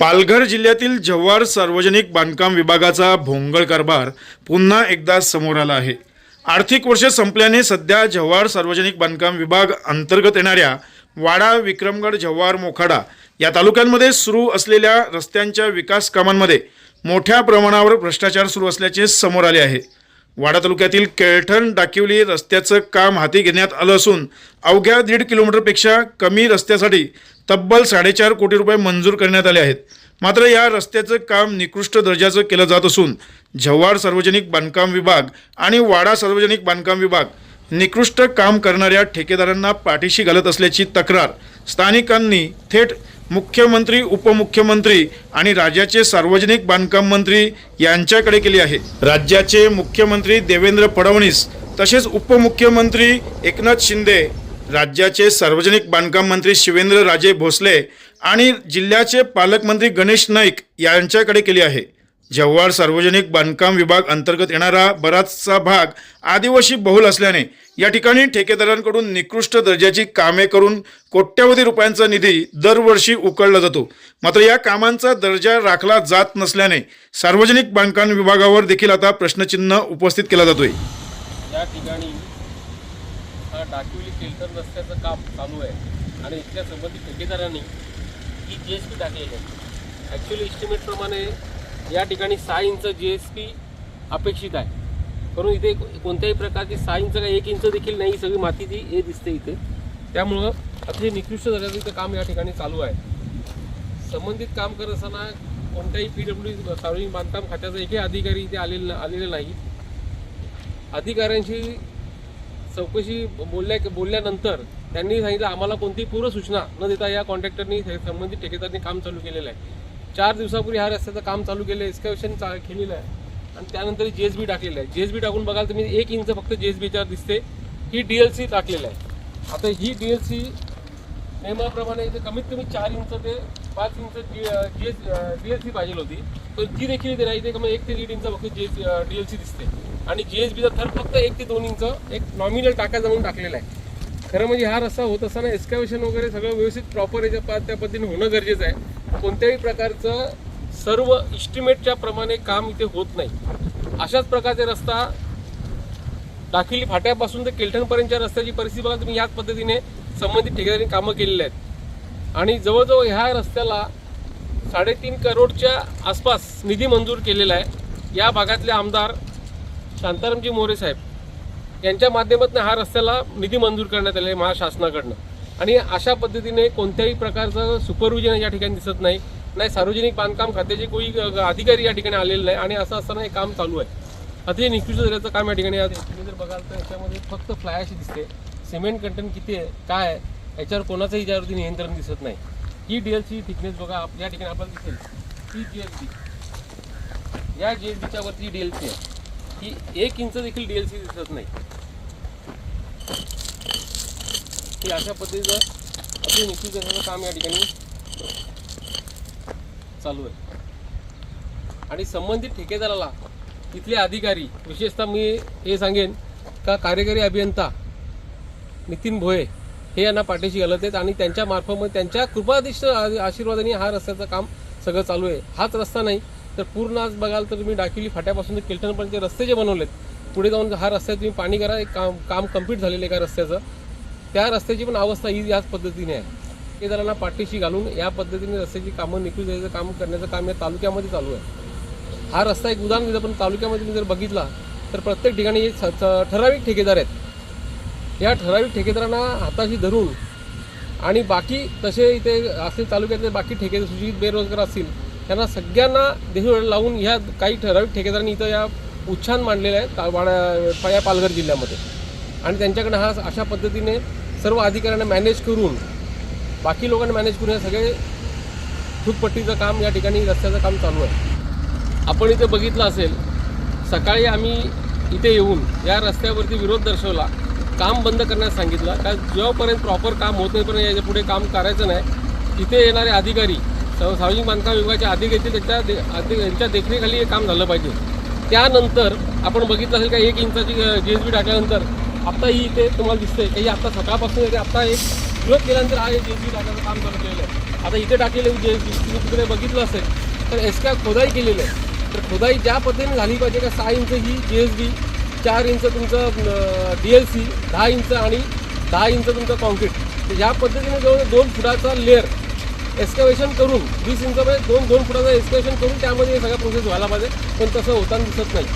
पालघर जिल्ह्यातील जव्हार सार्वजनिक बांधकाम विभागाचा भोंगळ कारभार पुन्हा एकदा समोर आला आहे. आर्थिक वर्ष संपल्याने सध्या जव्हार सार्वजनिक बांधकाम विभाग अंतर्गत येणाऱ्या वाडा विक्रमगड जव्हार मोखाडा या तालुक्यांमध्ये सुरू असलेल्या रस्त्यांच्या विकास कामांमध्ये मोठ्या प्रमाणावर भ्रष्टाचार सुरू असल्याचे समोर आले आहे. वाडा तालुक्यातील केळठण डाकिवली रस्त्याचं काम हाती घेण्यात आलं असून अवघ्या दीड किलोमीटरपेक्षा कमी रस्त्यासाठी तब्बल साडेचार कोटी रुपये मंजूर करण्यात आले आहेत. मात्र या रस्त्याचं काम निकृष्ट दर्जाचं केलं जात असून जव्हार सार्वजनिक बांधकाम विभाग आणि वाडा सार्वजनिक बांधकाम विभाग निकृष्ट काम करणाऱ्या ठेकेदारांना पाठीशी घालत असल्याची तक्रार स्थानिकांनी थेट मुख्यमंत्री उपमुख्यमंत्री आणि राज्याचे सार्वजनिक बांधकाम मंत्री यांच्याकडे केली आहे. राज्याचे मुख्यमंत्री देवेंद्र फडणवीस तसेच उपमुख्यमंत्री एकनाथ शिंदे राज्याचे सार्वजनिक बांधकाम मंत्री शिवेंद्र राजे भोसले आणि जिल्ह्याचे पालकमंत्री गणेश नाईक यांच्याकडे केली आहे. जव्हार सार्वजनिक बांधकाम विभाग अंतर्गत येणारा बराचसा भाग आदिवासी बहुल असल्याने या ठिकाणी ठेकेदारांकडून निकृष्ट दर्जाची कामे करून कोट्यवधी रुपयांचा निधी दरवर्षी उकळला जातो. मात्र या कामांचा दर्जा राखला जात नसल्याने सार्वजनिक बांधकाम विभागावर देखील आता प्रश्नचिन्ह उपस्थित केला जातोय. या ठिकाणी हा डाकिवली केलकर रस्त्याचं काम चालू आहे आणि इथल्या संबंधित ठेकेदारांनी ही जी एस पी टाकलेली आहे. ॲक्च्युली इस्टिमेटप्रमाणे या ठिकाणी सहा इंच जी एस पी अपेक्षित आहे. परंतु इथे कोणत्याही प्रकारची सहा इंच काही एक इंच देखील नाही सगळी माती ती हे दिसते इथे. त्यामुळं अतिशय निकृष्ट दर्जाचं इथं काम या ठिकाणी चालू आहे. संबंधित काम करत असताना कोणत्याही पी डब्ल्यू सार्वजनिक बांधकाम खात्याचा एकही अधिकारी इथे आलेला आलेले नाही. अधिकाऱ्यांशी चौकशी बोलल्या बोलल्यानंतर त्यांनी सांगितलं आम्हाला कोणतीही पूर्वसूचना न देता या कॉन्ट्रॅक्टरनी संबंधित ठेकेदारांनी काम चालू केलेलं आहे. चार दिवसापूर्वी ह्या रस्त्याचं काम चालू केलं एक्सकॅव्हेशन चा केलेलं आहे. आणि त्यानंतर जी एस बी टाकलेलं आहे. जे एस बी टाकून बघाल तुम्ही एक इंच फक्त जे एस बीच्यावर दिसते. ही डी एल सी टाकलेलं आहे. आता ही डी एल सी नियमाप्रमाणे इथे कमीत कमी चार इंच ते पाच inch G G S D L C पाहिजे होती. तर जी देखील इथे नाही कमी एक ते दीड इंच फक्त जे डी एल सी दिसते. आणि जी एस बीचा थर फक्त एक ते दोन इंच एक नॉमिनल टाकायचा म्हणून टाकलेला आहे. खरं म्हणजे हा रस्ता होत असताना एक्सकॅव्हेशन वगैरे सगळं व्यवस्थित प्रॉपर याच्या पा- त्या पद्धतीने होणं गरजेचं आहे. कोणत्याही प्रकारचं सर्व इस्टिमेटच्या प्रमाणे काम इथे होत नाही. अशाच प्रकारचे रस्ता दाखिली फाट्यापासून ते केलठणपर्यंतच्या रस्त्याची परिस्थिती बघा तुम्ही याच पद्धतीने संबंधित ठिकाणी कामं केलेली आहेत. आणि जवळजवळ ह्या रस्त्याला साडेतीन करोडच्या आसपास निधी मंजूर केलेला आहे. या भागातले आमदार शांतारामजी मोरे साहेब यांच्या माध्यमातून हा रस्त्याला निधी मंजूर करण्यात आले महाशासनाकडनं. आणि अशा पद्धतीने कोणत्याही प्रकारचं सुपरविजन या ठिकाणी दिसत नाही. नाही सार्वजनिक बांधकाम खात्याचे कोणी अधिकारी या ठिकाणी आलेले नाही आणि असं असताना हे काम चालू आहे. अतिशय निकृष्ट दर्जाचं काम या ठिकाणी आहे. तुम्ही जर बघाल तर याच्यामध्ये फक्त फ्लायशी दिसते. सिमेंट कंटेंट किती आहे? काय आहे? याच्यावर कोणाचंही याच्यावरती नियंत्रण दिसत नाही. ही डी एल सी थिकनेस बघा आप- या ठिकाणी आपल्याला दिसेल. ही जी एल सी या जी एल सीच्या वरती डी एल सी आहे. ही एक इंच देखील डी एल सी दिसत नाही. की अशा पद्धतीचं अतिशय निकृष्ट काम या ठिकाणी चालू आहे. आणि संबंधित ठेकेदाराला तिथले अधिकारी विशेषतः मी हे सांगेन का कार्यकारी अभियंता नितीन भोये हे यांना पाठीशी घालत आहेत आणि त्यांच्या मार्फत त्यांच्या कृपादिष्ट आशीर्वादाने हा रस्त्याचं काम सगळं चालू आहे. हाच रस्ता नाही तर पूर्ण आज बघाल तर तुम्ही डाकिवली फाट्यापासून ते किल्टनपर्यंत रस्ते जे बनवलेत पुढे जाऊन हा रस्त्यात तुम्ही पाणी करा एक काम काम कंप्लीट झालेलं आहे का रस्त्याचं. त्या रस्त्याची पण अवस्था ही याच पद्धतीने आहे. ठेकेदारांना पाठीशी घालून या पद्धतीने रस्त्याची कामं निकृष्ट द्यायचं काम करण्याचं काम या तालुक्यामध्ये चालू आहे. हा रस्ता एक उदाहरण दिलं पण तालुक्यामध्ये तुम्ही जर बघितला तर प्रत्येक ठिकाणी स- ठराविक ठेकेदार आहेत. या ठराविक ठेकेदारांना हाताशी धरून आणि बाकी तसे इथे असतील तालुक्यातले बाकी ठेकेदार सुशिक्षित बेरोजगार असतील त्यांना सगळ्यांना देशोड लावून ह्या काही ठराविक ठेकेदारांनी इथं या उच्छान मांडलेलं आहे वाडा या पालघर जिल्ह्यामध्ये. आणि त्यांच्याकडे हा अशा पद्धतीने सर्व अधिकाऱ्यांना मॅनेज करून बाकी लोकांना मॅनेज करून हे सगळे फुटपट्टीचं काम या ठिकाणी रस्त्याचं काम चालू आहे. आपण इथे बघितलं असेल सकाळी आम्ही इथे येऊन या रस्त्यावरती विरोध दर्शवला काम बंद करण्यास सांगितलं. कारण जेव्हापर्यंत प्रॉपर काम होत नाहीपर्यंत याच्यापुढे काम करायचं नाही. इथे येणारे अधिकारी सार्वजनिक बांधकाम विभागाचे अधिकारी त्याच्या दे अधि यांच्या देखरेखाली हे काम झालं पाहिजे. त्यानंतर आपण बघितलं असेल का एक इंचाची जी एस बी टाकल्यानंतर आत्ता ही इथे तुम्हाला दिसतंय. की आत्ता सकाळपासून येते आत्ता एक विरोध गेल्यानंतर हा जे जी एस बी काम करत गेलेलं आहे. आता इथे टाकलेले जे तुम्ही तिकडे बघितलं असेल तर एसक्या खोदाई केलेलं आहे. तर खोदाई ज्या पद्धतीने झाली पाहिजे का सहा इंच ही जी एस बी चार इंच तुमचं डी एल सी दहा इंच आणि दहा इंच तुमचं कॉन्क्रीट तर ह्या पद्धतीने जवळ दोन फुटाचा लेअर एस्कॅवेशन करून वीस इंचमध्ये दोन दोन फुटाचं एस्कॅवेशन करून त्यामध्ये हे सगळा प्रोसेस व्हायला पाहिजे. पण तसं होताना दिसत नाही.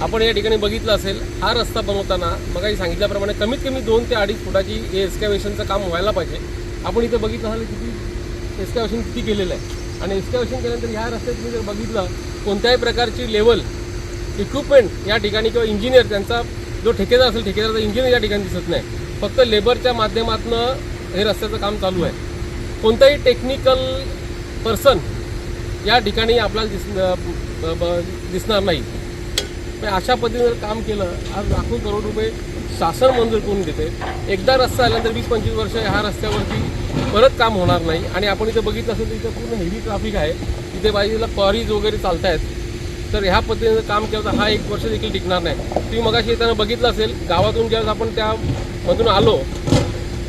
आपण या ठिकाणी बघितलं असेल हा रस्ता बनवताना मगाही सांगितल्याप्रमाणे कमीत कमी दोन ते अडीच फुटाची हे एस्कॅवेशनचं काम व्हायला पाहिजे. आपण इथं बघितलं असेल किती एस्कॅवेशन किती केलेलं आहे. आणि एस्कॅवेशन केल्यानंतर ह्या रस्त्यात तुम्ही जर बघितलं कोणत्याही प्रकारची लेवल इक्विपमेंट या ठिकाणी किंवा इंजिनियर त्यांचा जो ठेकेदार असेल ठेकेदाराचा इंजिनियर या ठिकाणी दिसत नाही. फक्त लेबरच्या माध्यमातून हे रस्त्याचं काम चालू आहे. कोणताही टेक्निकल पर्सन या ठिकाणी आपल्याला दिस ब- दिसणार नाही. अशा पद्धतीने जर काम केलं आज लाखो करोड रुपये शासन मंजूर करून देते एकदा रस्ता आल्यानंतर वीस पंचवीस वर्ष ह्या रस्त्यावरती परत काम होणार नाही. आणि आपण इथं बघितलं असेल तर इथं पूर्ण हेवी ट्रॅफिक आहे. इथे बाजूला कॉरीज वगैरे चालत आहेत तर ह्या पद्धतीने काम केलं तर हा एक वर्ष देखील टिकणार नाही. तुम्ही मगाशी येताना बघितलं असेल गावातून ज्यावेळेस आपण त्यामधून आलो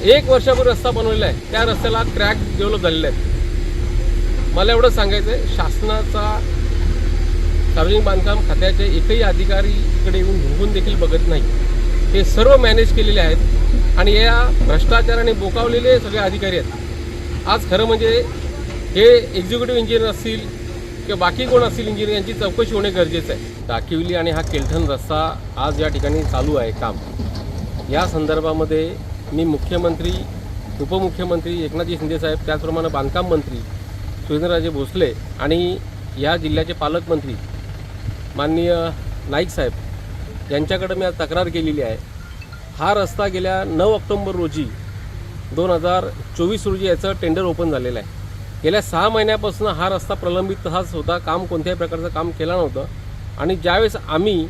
एक वर्षापूर्वी रस्ता बनवलेला आहे. त्या रस्त्याला क्रॅक डेव्हलप झालेले आहेत. मला एवढं सांगायचं आहे शासनाचा सार्वजनिक बांधकाम खात्याचे एकही अधिकारी इकडे येऊन झुंकून देखील बघत नाही. हे सर्व मॅनेज केलेले आहेत आणि या भ्रष्टाचाराने बोकावलेले सगळे अधिकारी आहेत. आज खरं म्हणजे हे एक्झिक्युटिव्ह इंजिनियर असतील किंवा बाकी कोण असतील इंजिनियर यांची चौकशी होणे गरजेचं आहे. दाखिवली आणि हा केलठण रस्ता आज या ठिकाणी चालू आहे काम. या संदर्भामध्ये मी मुख्यमंत्री उपमुख्यमंत्री एकनाथजी शिंदेसाहेब त्याचप्रमाणे बांधकाम मंत्री सुरेंद्रराजे भोसले आणि या जिल्ह्याचे पालकमंत्री माननीय नाईक साहेब यांच्याकडे मी आज तक्रार केलेली आहे. हा रस्ता गेल्या नऊ ऑक्टोंबर रोजी दोन हजार चोवीस रोजी याचं टेंडर ओपन झालेलं आहे. गेल्या सहा महिन्यापासून हा रस्ता प्रलंबित तसाच होता काम कोणत्याही प्रकारचं काम केलं नव्हतं. आणि ज्यावेळेस आम्ही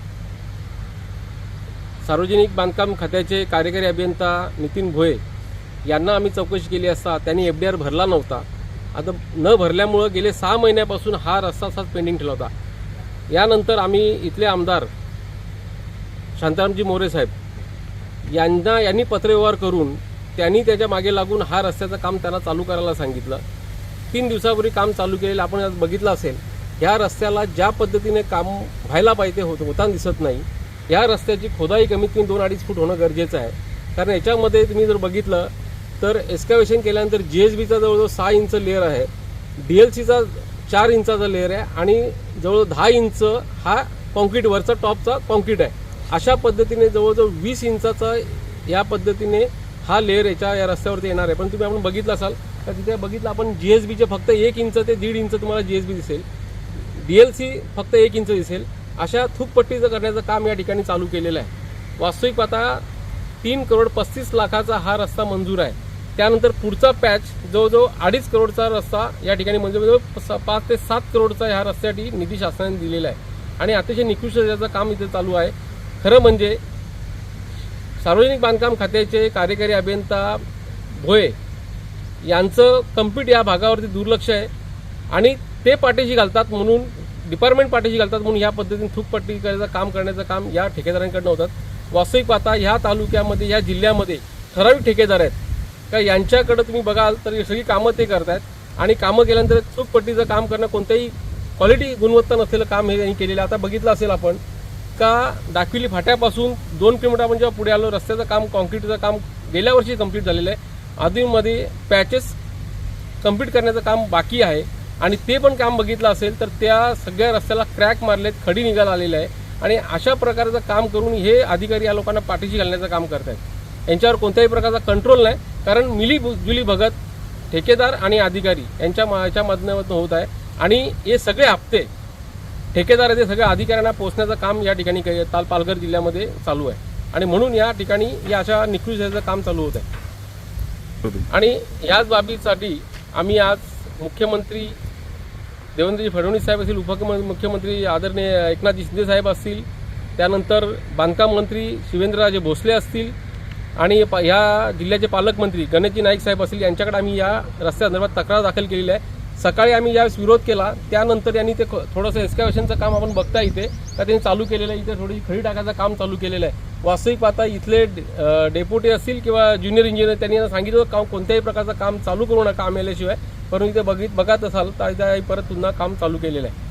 सार्वजनिक बांधकाम खात्याचे कार्यकारी अभियंता नितीन भोये यांना आम्ही चौकशी केली असता त्यांनी एफ डी आर भरला नव्हता. आता न भरल्यामुळं गेले सहा महिन्यापासून हा रस्ता असाच पेंडिंग ठेवला होता. यानंतर आम्ही इथले आमदार शांतारामजी मोरे साहेब यांना यांनी पत्रव्यवहार करून त्यांनी त्याच्यामागे लागून हा रस्त्याचं काम त्यांना चालू करायला सांगितलं. तीन दिवसापूर्वी काम चालू केलेलं आपण आज बघितलं असेल ह्या रस्त्याला ज्या पद्धतीने काम व्हायला पाहिजे होत होताना दिसत नाही. या रस्त्याची खोदाई कमीत कमी दोन अडीच फूट होणं गरजेचं आहे. कारण याच्यामध्ये तुम्ही जर बघितलं तर एस्कॅवेशन केल्यानंतर जी एस बीचा जवळजवळ सहा इंच लेअर आहे. डी एल सीचा चार इंचाचा लेअर आहे आणि जवळ दहा इंच हा कॉन्क्रीटवरचा टॉपचा कॉन्क्रीट आहे. अशा पद्धतीने जवळजवळ वीस इंचाचा या पद्धतीने हा लेअर याच्या या रस्त्यावरती येणार आहे. पण तुम्ही आपण बघितलं असाल तर तिथे बघितलं आपण जी एस बीचे फक्त एक इंच ते दीड इंच तुम्हाला जी एस बी दिसेल. डी एल सी फक्त एक इंच दिसेल. अशा थूकपट्टीचं करण्याचं काम या ठिकाणी चालू केलेलं आहे. वास्तविक आता तीन करोड पस्तीस लाखाचा हा रस्ता मंजूर आहे. त्यानंतर पुढचा पॅच जवळजवळ अडीच करोडचा रस्ता या ठिकाणी म्हणजे जवळ स- पाच ते सात करोडचा ह्या रस्त्यासाठी निधी शासनाने दिलेला आहे. आणि अतिशय निकृष्ट दर्जाचं काम इथे चालू आहे. खरं म्हणजे सार्वजनिक बांधकाम खात्याचे कार्यकारी अभियंता भोये यांचं कंप्लीट या भागावरती दुर्लक्ष आहे. आणि ते पाठीशी घालतात म्हणून डिपार्टमेंट पाठीशी घालतात म्हणून ह्या पद्धतीने थूकपट्टी करायचं काम करण्याचं काम या ठेकेदारांकडनं होतात. वास्तविक पाहता ह्या तालुक्यामध्ये या जिल्ह्यामध्ये ठराविक ठेकेदार आहेत. का यांच्याकडं तुम्ही बघाल तर सगळी कामं ते करतायत. आणि कामं केल्यानंतर चूकपट्टीचं काम करणं कोणत्याही क्वालिटी गुणवत्ता नसलेलं काम हे त्यांनी केलेलं आता बघितलं असेल आपण का दाखविली फाट्यापासून दोन किलोमीटर आपण जेव्हा पुढे आलो रस्त्याचं काम कॉन्क्रीटचं काम गेल्या वर्षी कंप्लीट झालेलं आहे. आधीमध्ये पॅचेस कंप्लीट करण्याचं काम बाकी आहे. आणि ते पण काम बघितलं असेल तर त्या सगळ्या रस्त्याला क्रॅक मारलेत खडी निघाला आलेलं आहे आणि अशा प्रकारचं काम करून हे अधिकारी या लोकांना पाठीशी घालण्याचं काम करत आहेत यांच्यावर कोणत्याही प्रकारचा कंट्रोल नाही. कारण मिली जुली भगत ठेकेदार आणि अधिकारी यांच्या मा- याच्या माध्यमातून होत आहे. आणि हे सगळे हप्ते ठेकेदार ते सगळ्या अधिकाऱ्यांना पोहोचण्याचं काम या ठिकाणी ताल पालघर जिल्ह्यामध्ये चालू आहे. आणि म्हणून या ठिकाणी या अशा निकृष्टतेचं काम चालू होत आहे. आणि याच बाबीसाठी आम्ही आज मुख्यमंत्री देवेंद्रजी फडणवीस साहेब असतील उपमुख्यमंत्री आदरणीय एकनाथजी शिंदे साहेब असतील त्यानंतर बांधकाम मंत्री शिवेंद्रराजे भोसले असतील आणि प- ह्या जिल्ह्याचे पालकमंत्री गणेशजी नाईक साहेब असतील यांच्याकडे आम्ही या रस्त्यासंदर्भात तक्रार दाखल केलेली आहे. सकाळी आम्ही ज्यावेळेस विरोध केला त्यानंतर यांनी ते थोडंसं एस्कॅवेशनचं काम आपण बघता इथे का त्यांनी चालू केलेलं आहे इथे थोडी खडी टाकायचं काम चालू केलेलं आहे. वास्तविक पाहता इथले अ, डेप्युटी असतील किंवा ज्युनियर इंजिनियर त्यांनी सांगितलं काम कोणत्याही प्रकारचं काम चालू करू नका आम्ही आल्याशिवाय परंतु इथे बघित बघत असाल तर इथे परत पुन्हा काम चालू केलेलं आहे.